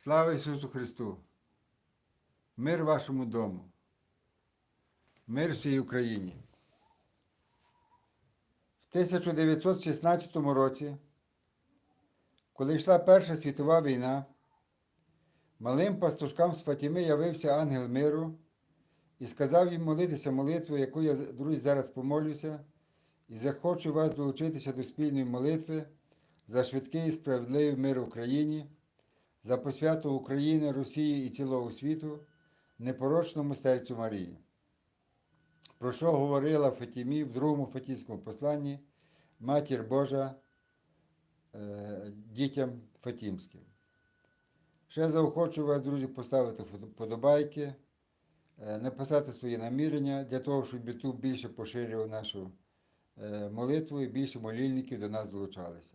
Слава Ісусу Христу! Мир вашому дому! Мир всій Україні! В 1916 році, коли йшла Перша світова війна, малим пастушкам з Фатіми явився ангел миру і сказав їм молитися молитву, яку я, друзі, зараз помолюся, і захочу вас долучитися до спільної молитви за швидкий і справедливий мир в Україні, за посвяту України, Росії і цілого світу, непорочному серцю Марії. Про що говорила Фатімі в другому Фатійському посланні Матір Божа е, дітям Фатімським. Ще заохочу вас, друзі, поставити вподобайки, е, написати свої намірення для того, щоб YouTube більше поширював нашу е, молитву і більше молільників до нас долучалися.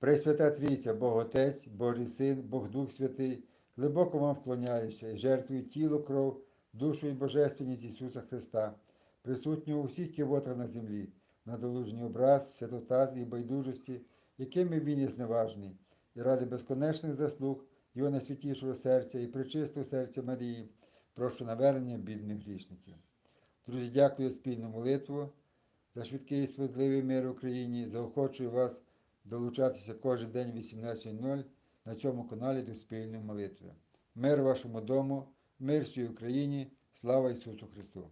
Пресвята Трійця, Бог Отець, Божий Син, Бог Дух Святий, глибоко вам вклоняюся і жертвую тіло, кров, душу і божественність Ісуса Христа, присутнього у всіх кивотах на землі, на долужній образ, святотаз і байдужості, якими він є зневажний, і ради безконечних заслуг Його найсвятішого серця і причистого серця Марії, прошу навернення бідних грішників. Друзі, дякую спільну молитву, за швидкий і справедливий мир в Україні. Заохочую вас долучатися кожен день 18.00 на цьому каналі до спільної молитви. Мир вашому дому, мир всій Україні, слава Ісусу Христу!